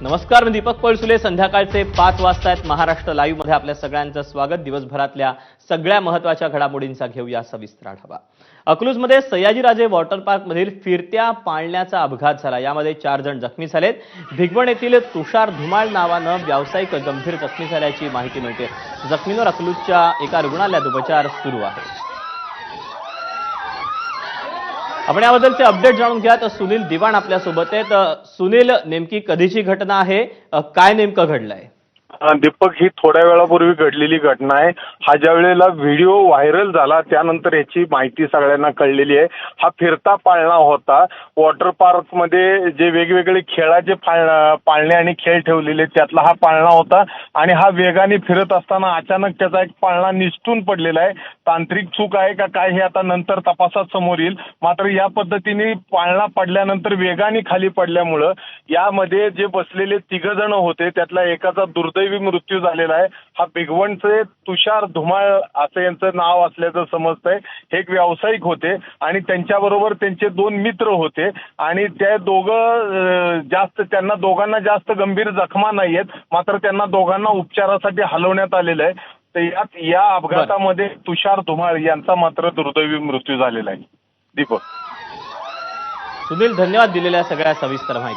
नमस्कार मी दीपक पळसुले. संध्याकाळचे पाच वाजता आहेत महाराष्ट्र लाईव्हमध्ये आपल्या सगळ्यांचं स्वागत. दिवसभरातल्या सगळ्या महत्त्वाच्या घडामोडींचा घेऊया सविस्तर आढावा. अकलूजमध्ये सयाजीराजे वॉटर पार्क मधील फिरत्या पाळण्याचा अपघात झाला. यामध्ये चार जण जखमी झालेत. भिगवण येथील तुषार धुमाळ नावानं व्यावसायिक गंभीर जखमी झाल्याची माहिती मिळते. जखमींवर अकलूजच्या एका रुग्णालयात उपचार सुरू आहेत. आपण याबद्दलचे अपडेट जाणून घ्या तर सुनील दिवाण आपल्यासोबत आहेत. सुनील नेमकी कधीची घटना आहे? काय नेमकं घडलंय? दीपक ही थोड्या वेळापूर्वी घडलेली घटना आहे. हा ज्या वेळेला व्हिडिओ व्हायरल झाला त्यानंतर याची माहिती सगळ्यांना कळलेली आहे. हा फिरता पाळणा होता. वॉटर पार्कमध्ये जे वेगवेगळे खेळाचे पाळ पाळणे आणि खेळ ठेवलेले त्यातला हा पाळणा होता. आणि हा वेगाने फिरत असताना अचानक त्याचा एक पाळणा निसटून पडलेला आहे. तांत्रिक चूक आहे का काय हे आता नंतर तपासात समोर येईल. मात्र या पद्धतीने पाळणा पडल्यानंतर वेगाने खाली पडल्यामुळं यामध्ये जे बसलेले तिघ जण होते त्यातला एकाचा दुर्दैवी मृत्यू झालेला आहे. हा भिगवणचे तुषार धुमाळ असं यांचं नाव असल्याचं समजतंय. हे एक व्यावसायिक होते आणि त्यांच्याबरोबर त्यांचे दोन मित्र होते आणि ते दोघं जास्त त्यांना दोघांना जास्त गंभीर जखमा नाही आहेत. मात्र त्यांना दोघांना उपचारासाठी हलवण्यात आलेलं आहे. तर यात या अपघातामध्ये तुषार धुमाळ यांचा मात्र दुर्दैवी मृत्यू झालेला आहे. दीपक. सुनील धन्यवाद दिलेल्या सगळ्या सविस्तर माहिती.